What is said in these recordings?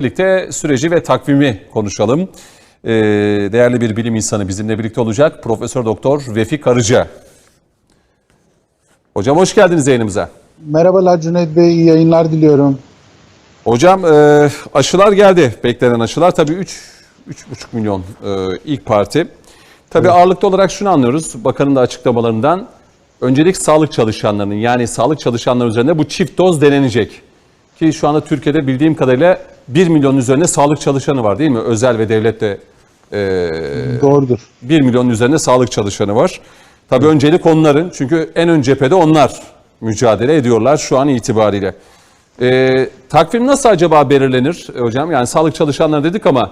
Birlikte süreci ve takvimi konuşalım. Ee, değerli bir bilim insanı bizimle birlikte olacak. Profesör Doktor Vefik Arıca. Hocam hoş geldiniz yayınımıza. Merhabalar Cüneyt Bey, iyi yayınlar diliyorum. Hocam e, aşılar geldi. Beklenen aşılar tabii 3 3,5 milyon e, ilk parti. Tabii ağırlıklı olarak şunu anlıyoruz bakanın da açıklamalarından. Öncelik sağlık çalışanlarının yani sağlık çalışanları üzerinde bu çift doz denenecek. Ki şu anda Türkiye'de bildiğim kadarıyla 1 milyon üzerinde sağlık çalışanı var değil mi? Özel ve devlette e, Doğrudur. 1 milyon üzerinde sağlık çalışanı var. Tabii öncelik onların çünkü en ön cephede onlar mücadele ediyorlar şu an itibariyle. Ee, takvim nasıl acaba belirlenir e, hocam? Yani sağlık çalışanları dedik ama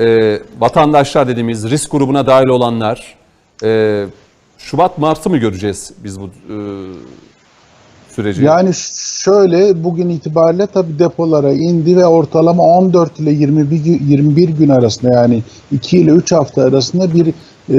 e, vatandaşlar dediğimiz risk grubuna dahil olanlar e, Şubat Mart'ı mı göreceğiz biz bu e, süreci? Yani şöyle bugün itibariyle tabii depolara indi ve ortalama 14 ile 21, gün- 21 gün arasında yani 2 ile 3 hafta arasında bir e,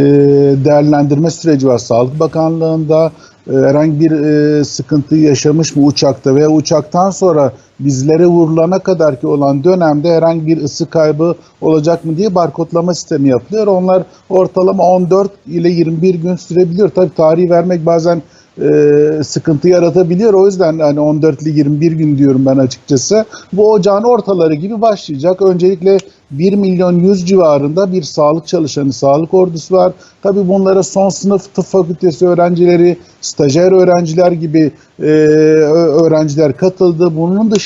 değerlendirme süreci var. Sağlık Bakanlığı'nda e, herhangi bir e, sıkıntı yaşamış mı uçakta veya uçaktan sonra bizlere vurulana kadar ki olan dönemde herhangi bir ısı kaybı olacak mı diye barkodlama sistemi yapılıyor. Onlar ortalama 14 ile 21 gün sürebiliyor. Tabii tarihi vermek bazen e, sıkıntı yaratabiliyor. O yüzden hani 14 ile 21 gün diyorum ben açıkçası. Bu ocağın ortaları gibi başlayacak. Öncelikle 1 milyon 100 civarında bir sağlık çalışanı, sağlık ordusu var. Tabii bunlara son sınıf tıp fakültesi öğrencileri, stajyer öğrenciler gibi e, öğrenciler katıldı. Bunun dışında